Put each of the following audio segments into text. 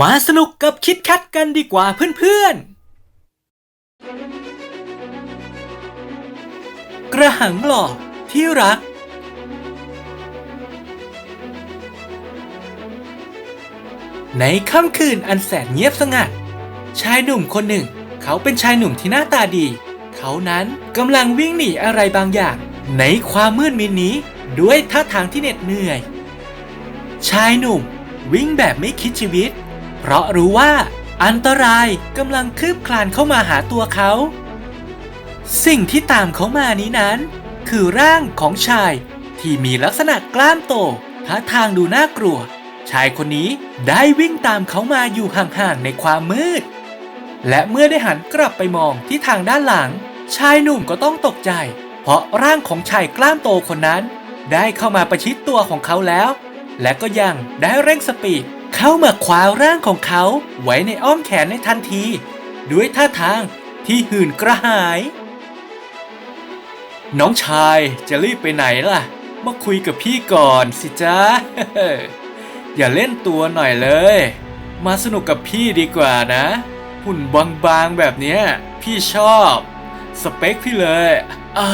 มาสนุกกับคิดแคทกันดีกว่าเพื่อนๆ กระหังหลอกที่รัก ในค่ำคืนอันแสนเงียบสงัด ชายหนุ่มคนหนึ่ง เขาเป็นชายหนุ่มที่หน้าตาดี เขานั้นกำลังวิ่งหนีอะไรบางอย่าง ในความมืดมิดนี้ด้วยท่าทางที่เหน็ดเหนื่อย ชายหนุ่มวิ่งแบบไม่คิดชีวิต เพราะรู้ว่า อันตรายกำลังคืบคลานเข้ามาหาตัวเขา สิ่งที่ตามเขามานี้นั้น คือร่างของชายที่มีลักษณะกล้ามโตท่าทางดูน่ากลัว ชายคนนี้ได้วิ่งตามเขามาอยู่ห่างๆในความมืด และเมื่อได้หันกลับไปมองที่ทางด้านหลัง ชายหนุ่มก็ต้องตกใจ เพราะร่างของชายกล้ามโตคนนั้น ได้เข้ามาประชิดตัวของเขาแล้ว และก็ยังได้เร่งสปีด เข้ามาคว้าร่างของเขาไว้ในอ้อมแขนในทันที ด้วยท่าทางที่หื่นกระหาย น้องชายจะรีบไปไหนล่ะ มาคุยกับพี่ก่อนสิจ๊ะอย่าเล่นตัวหน่อยเลย มาสนุกกับพี่ดีกว่านะ หุ่นบางๆแบบเนี้ย พี่ชอบ สเปคพี่เลยอ่า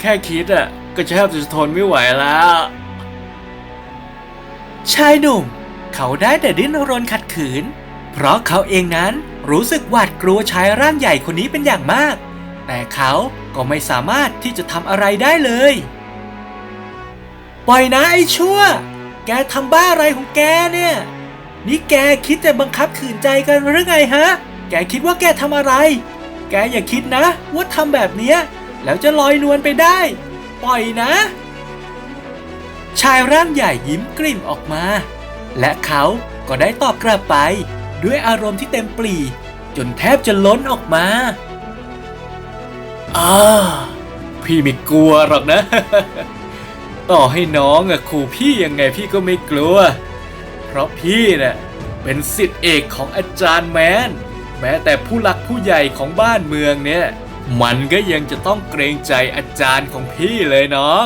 แค่คิดอะก็แทบจะทนไม่ไหวแล้วชายหนุ่ม เขาได้แต่ดิ้นรนขัดขืน เพราะเขาเองนั้นรู้สึกหวาดกลัวชายร่างใหญ่คนนี้เป็นอย่างมาก แต่เขาก็ไม่สามารถที่จะทำอะไรได้เลย ปล่อยนะไอ้ชั่ว แกทำบ้าอะไรของแกเนี่ย นี่แกคิดจะบังคับขืนใจกันหรือไงฮะ แกคิดว่าแกทำอะไร แกอย่าคิดนะ ว่าทำแบบเนี้ยแล้วจะลอยนวลไปได้ ปล่อยนะ ชายร่างใหญ่ยิ้มกริ่มออกมา และเขาก็ได้ตอบกลับไป ด้วยอารมณ์ที่เต็มปรีจนแทบจะล้นออกมาอ่าพี่ไม่กลัวหรอกนะ ต่อให้น้องอะขู่พี่ยังไงพี่ก็ไม่กลัว เพราะพี่น่ะเป็นสิทธิเอกของอาจารย์แมน แม้แต่ผู้หลักผู้ใหญ่ของบ้านเมืองเนี่ย มันก็ยังจะต้องเกรงใจอาจารย์ของพี่เลยน้อง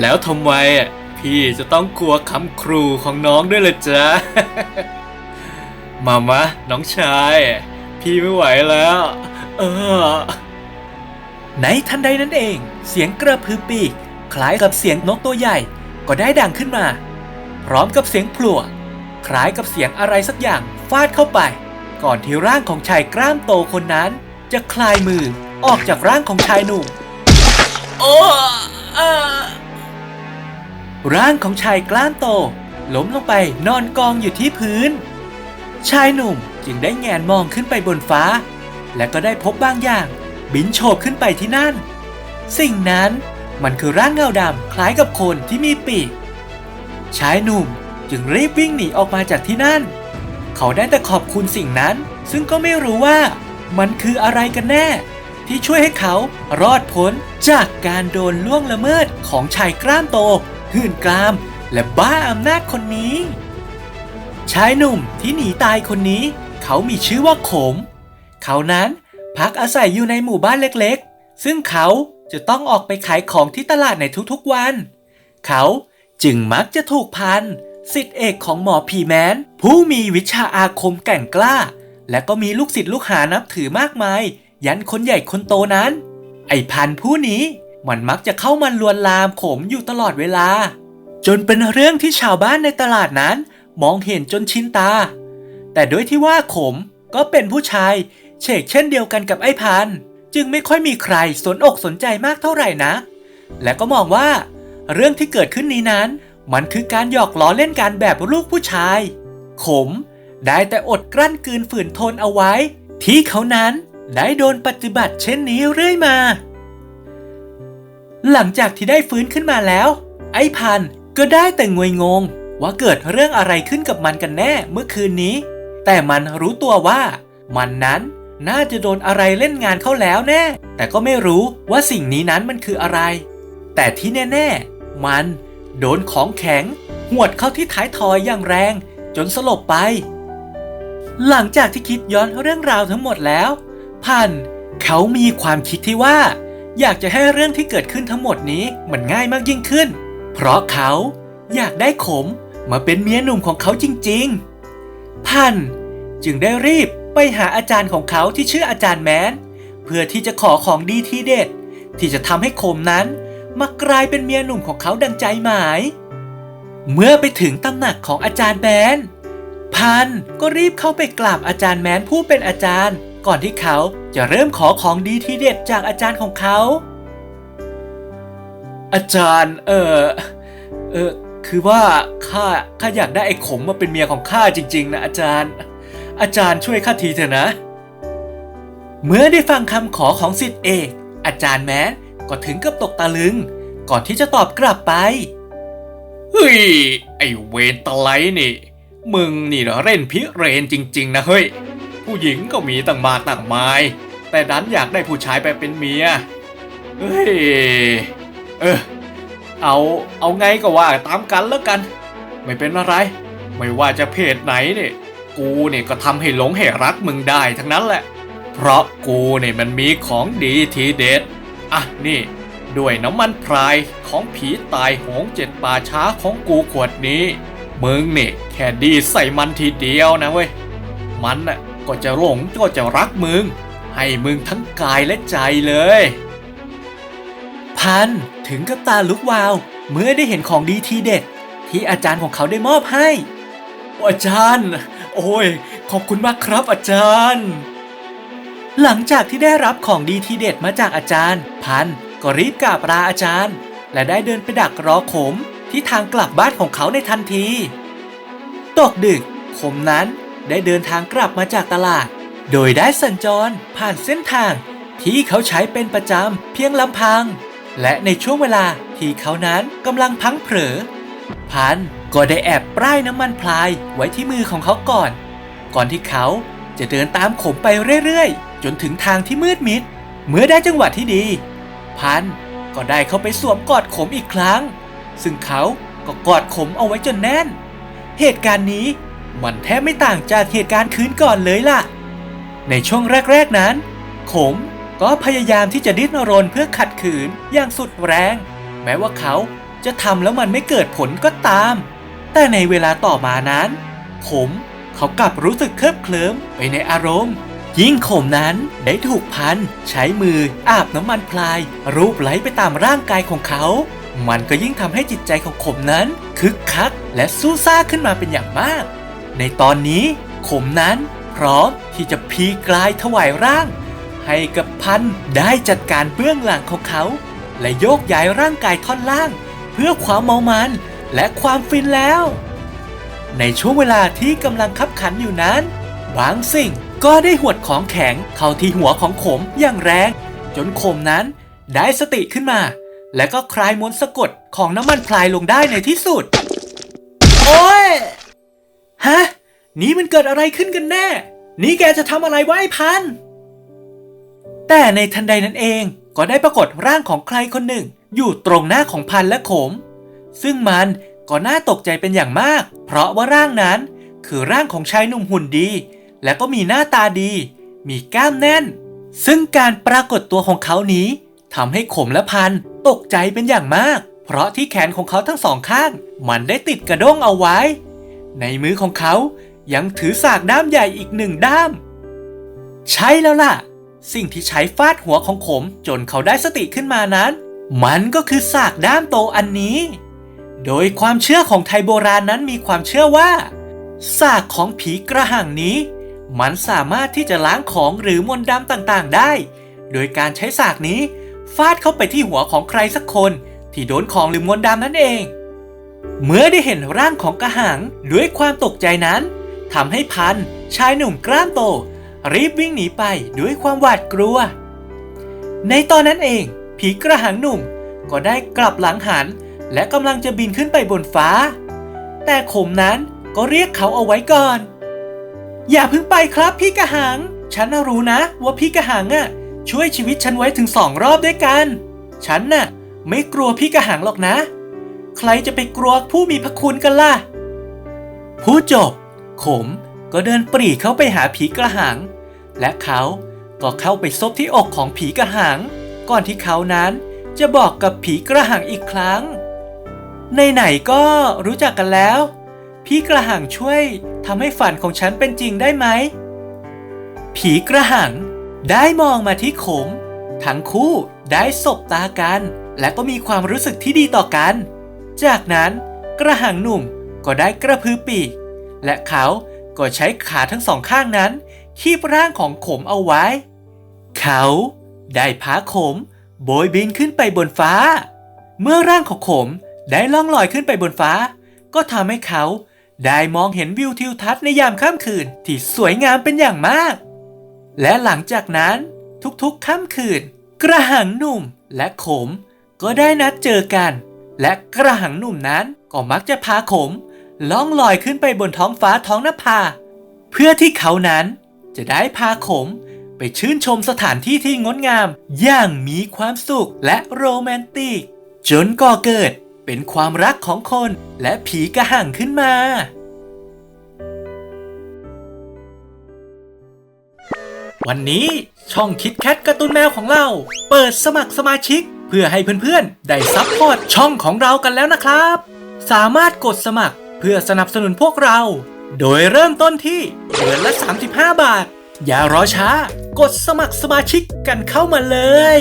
แล้วทำไมอะ พี่จะต้องกลัวคำครูของน้องด้วยล่ะจ๊ะมามะน้องชาย พี่ไม่ไหวแล้ว เออในทันใดนั้นเอง เสียงกระพือปีก คล้ายกับเสียงนกตัวใหญ่ ก็ได้ดังขึ้นมา พร้อมกับเสียงพลัวคล้ายกับเสียงอะไรสักอย่างฟาดเข้าไป ก่อนที่ร่างของชายกล้ามโตคนนั้น จะคลายมือออกจากร่างของชายหนุ่มโอ้เออ ร่างของชายกล้ามโต ล้มลงไปนอนกองอยู่ที่พื้น ชายหนุ่มจึงได้แงนมองขึ้นไปบนฟ้า และก็ได้พบบางอย่าง บินโฉบขึ้นไปที่นั่น สิ่งนั้นมันคือร่างเงาดำคล้ายกับคนที่มีปีก ชายหนุ่มจึงรีบวิ่งหนีออกมาจากที่นั่น เขาได้แต่ขอบคุณสิ่งนั้น ซึ่งก็ไม่รู้ว่ามันคืออะไรกันแน่ ที่ช่วยให้เขารอดพ้นจากการโดนล่วงละเมิดของชายกล้ามโต หื่นกลาม และบ้าอำนาจคนนี้ ชายหนุ่มที่หนีตายคนนี้ เขามีชื่อว่าขม เขานั้นพักอาศัยอยู่ในหมู่บ้านเล็กๆ ซึ่งเขาจะต้องออกไปขายของที่ตลาดในทุกๆวัน เขาจึงมักจะถูกพันสิทธิเอกของหมอผีแมน ผู้มีวิชาอาคมแก่งกล้า และก็มีลูกศิษย์ลูกหานับถือมากมาย ยันคนใหญ่คนโตนั้น ไอพันผู้นี้ มันมักจะเข้ามาลวนลามขมอยู่ตลอดเวลา จนเป็นเรื่องที่ชาวบ้านในตลาดนั้น มองเห็นจนชินตา แต่ด้วยที่ว่าขมก็เป็นผู้ชายเฉกเช่นเดียวกันกับไอ้พัน จึงไม่ค่อยมีใครสนอกสนใจมากเท่าไหร่นะ และก็มองว่า เรื่องที่เกิดขึ้นนี้นั้น มันคือการหยอกล้อเล่นกันแบบลูกผู้ชาย ขม ได้แต่อดกลั้นกืนฝืนทนเอาไว้ ที่เขานั้นได้โดนปฏิบัติเช่นนี้เรื่อยมา หลังจากที่ได้ฟื้นขึ้นมาแล้ว ไอ้พันก็ได้แต่งวยงง ว่าเกิดเรื่องอะไรขึ้นกับมันกันแน่เมื่อคืนนี้ แต่มันรู้ตัวว่า มันนั้นน่าจะโดนอะไรเล่นงานเข้าแล้วแน่ แต่ก็ไม่รู้ว่าสิ่งนี้นั้นมันคืออะไร แต่ที่แน่ ๆ มันโดนของแข็งหวดเข้าที่ท้ายทอยอย่างแรง จนสลบไป หลังจากที่คิดย้อนเรื่องราวทั้งหมดแล้ว พันเขามีความคิดที่ว่า อยากจะให้เรื่องที่เกิดขึ้นทั้งหมดนี้มันง่ายมากยิ่งขึ้น เพราะเขาอยากได้ขมมาเป็นเมียหนุ่มของเขาจริงๆ พันจึงได้รีบไปหาอาจารย์ของเขาที่ชื่ออาจารย์แมน เพื่อที่จะขอของดีที่เด็ด ที่จะทำให้โคมนั้นมากลายเป็นเมียหนุ่มของเขาดังใจหมาย เมื่อไปถึงตำหนักของอาจารย์แมน พันก็รีบเข้าไปกราบอาจารย์แมนผู้เป็นอาจารย์ ก่อนที่เขาจะเริ่มขอของดีที่เด็ดจากอาจารย์ของเขา อาจารย์ เออเออคือว่าข้าข้าอยากได้ไอ้ขมมาเป็นเมียของข้าจริง ๆ นะอาจารย์ อาจารย์ช่วยข้าทีเถอะนะ เมื่อได้ฟังคำขอของสิทธิเอกอาจารย์แม้นก็ถึงกับตกตะลึง ก่อนที่จะตอบกลับไปเฮ้ยไอเวนตะไลนี่ มึงนี่เหรอเล่นพิเรนจริง ๆ นะเฮ้ย ผู้หญิงก็มีต่างมากต่างไม้แต่ดันอยากได้ผู้ชายไปเป็นเมีย เฮ้ย เออ เอา เอาไงก็ว่าตามกันแล้วกัน ไม่เป็นอะไร ไม่ว่าจะเพศไหนเนี่ย กูเนี่ยก็ทำให้หลงให้รักมึงได้ทั้งนั้นแหละ เพราะกูเนี่ยมันมีของดีทีเด็ด อะนี่ ด้วยน้ำมันพรายของผีตายหงเจ็ดป่าช้าของกูขวดนี้ มึงเนี่ยแค่ดีใส่มันทีเดียวนะเว้ย มันน่ะ ก็จะหลงก็จะรักมึง ให้มึงทั้งกายและใจเลย พันถึงกับตาลุกวาว เมื่อได้เห็นของดีทีเด็ด ที่อาจารย์ของเขาได้มอบให้ อาจารย์ โอ้ย ขอบคุณมากครับอาจารย์ หลังจากที่ได้รับของดีทีเด็ดมาจากอาจารย์ พันก็รีบกราบลาอาจารย์ และได้เดินไปดักรอขมที่ทางกลับบ้านของเขาในทันที ตกดึกขมนั้น ได้เดินทางกลับมาจากตลาด โดยได้สัญจรผ่านเส้นทางที่เขาใช้เป็นประจำเพียงลำพัง และในช่วงเวลาที่เขานั้นกำลังพังเผลอ พันก็ได้แอบป้ายน้ำมันพลายไว้ที่มือของเขาก่อน ก่อนที่เขาจะเดินตามขมไปเรื่อยๆ จนถึงทางที่มืดมิด เมื่อได้จังหวะที่ดี พันก็ได้เข้าไปสวมกอดขมอีกครั้ง ซึ่งเขาก็กอดขมเอาไว้จนแน่น เหตุการณ์นี้ มันแทบไม่ต่างจากเหตุการณ์คืนก่อนเลยล่ะ ในช่วงแรก ๆนั้น ขมก็พยายามที่จะดิ้นรนเพื่อขัดขืนอย่างสุดแรง แม้ว่าเขาจะทำแล้วมันไม่เกิดผลก็ตาม แต่ในเวลาต่อมานั้น ขมเขากลับรู้สึกเคลิบเคลิ้มไปในอารมณ์ ยิ่งขมนั้นได้ถูกพัน ใช้มืออาบน้ำมันพลาย รูปไหลไปตามร่างกายของเขา มันก็ยิ่งทำให้จิตใจของขมนั้น คึกคักและสู้ซ่าขึ้นมาเป็นอย่างมาก ในตอนนี้ขมนั้นพร้อมที่จะพีกลายถวายร่าง ให้กับพันได้จัดการเบื้องหลังของเขา และโยกย้ายร่างกายท่อนล่าง เพื่อความเมามันและความฟินแล้ว ในช่วงเวลาที่กำลังคับขันอยู่นั้น บางสิ่งก็ได้หวดของแข็งเข้าที่หัวของขมอย่างแรง จนขมนั้นได้สติขึ้นมา และก็คลายมนต์สะกดของน้ำมันพลายลงได้ในที่สุด โอ้ย ฮะ นี่มันเกิดอะไรขึ้นกันแน่ นี่แกจะทำอะไรวะไอ้พัน แต่ในทันใดนั้นเองก็ได้ปรากฏร่างของใครคนหนึ่ง อยู่ตรงหน้าของพันและขม ซึ่งมันก็น่าตกใจเป็นอย่างมาก เพราะว่าร่างนั้นคือร่างของชายหนุ่มหุ่นดี และก็มีหน้าตาดี มีกล้ามแน่น ซึ่งการปรากฏตัวของเขานี้ทำให้ขมและพันตกใจเป็นอย่างมาก เพราะที่แขนของเขาทั้งสองข้าง มันได้ติดกระด้งเอาไว้ ในมือของเขายังถือสากด้ามใหญ่อีกหนึ่งด้าม ใช่แล้วล่ะ สิ่งที่ใช้ฟาดหัวของขมจนเขาได้สติขึ้นมานั้น มันก็คือสากด้ามโตอันนี้ โดยความเชื่อของไทยโบราณนั้นมีความเชื่อว่าสากของผีกระหังนี้ มันสามารถที่จะล้างของหรือมนต์ดำต่างๆได้ โดยการใช้สากนี้ ฟาดเข้าไปที่หัวของใครสักคน ที่โดนของหรือมนต์ดำนั่นเอง เมื่อได้เห็นร่างของกระหังด้วยความตกใจนั้นทำให้พันชายหนุ่มกล้ามโต รีบวิ่งหนีไปด้วยความหวาดกลัว ในตอนนั้นเอง ผีกระหังหนุ่มก็ได้กลับหลังหัน และกำลังจะบินขึ้นไปบนฟ้า แต่ขมนั้นก็เรียกเขาเอาไว้ก่อน อย่าเพิ่งไปครับพี่กระหัง ฉันรู้นะว่าพี่กระหังอะช่วยชีวิตฉันไว้ถึงสองรอบด้วยกัน ฉันน่ะ ไม่กลัวพี่กระหังหรอกนะ ใครจะไปกลัวผู้มีพระคุณกันล่ะ ผู้จบ ขมก็เดินปรีเข้าไปหาผีกระหัง และเขาก็เข้าไปซบที่อกของผีกระหัง ก่อนที่เขานั้นจะบอกกับผีกระหังอีกครั้ง ในไหนก็รู้จักกันแล้วพี่กระหังช่วยทำให้ฝันของฉันเป็นจริงได้ไหม ผีกระหังได้มองมาที่ขม ทั้งคู่ได้สบตากัน และก็มีความรู้สึกที่ดีต่อกัน จากนั้นกระหังหนุ่มก็ได้กระพือปีก และเขาก็ใช้ขาทั้งสองข้างนั้น คีบร่างของขมเอาไว้ เขาได้พาขมโบยบินขึ้นไปบนฟ้า เมื่อร่างของขมได้ล่องลอยขึ้นไปบนฟ้า ก็ทำให้เขาได้มองเห็นวิวทิวทัศน์ในยามค่ำคืนที่สวยงามเป็นอย่างมาก และหลังจากนั้นทุกๆค่ำคืน กระหังหนุ่มและขมก็ได้นัดเจอกัน และกระหังหนุ่มนั้นก็มักจะพาขมล่องลอยขึ้นไปบนท้องฟ้าท้องนภา เพื่อที่เขานั้นจะได้พาขมไปชื่นชมสถานที่ที่งดงาม อย่างมีความสุขและโรแมนติก จนก่อเกิดเป็นความรักของคนและผีกระหังขึ้นมา วันนี้ช่องคิดแคทการ์ตูนแมวของเรา เปิดสมัครสมาชิก พื่อให้เพื่อนๆ ได้ซัพพอร์ตช่องของเรากันแล้วนะครับ สามารถกดสมัครเพื่อสนับสนุนพวกเรา โดยเริ่มต้นที่เดือนละ 35 บาท อย่ารอช้า กดสมัครสมาชิกกันเข้ามาเลย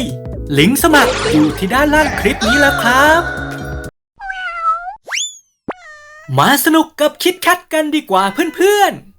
ลิงก์สมัครอยู่ที่ด้านล่างคลิปนี้แล้วครับ มาสนุกกับคิดแคทกันดีกว่าเพื่อนๆ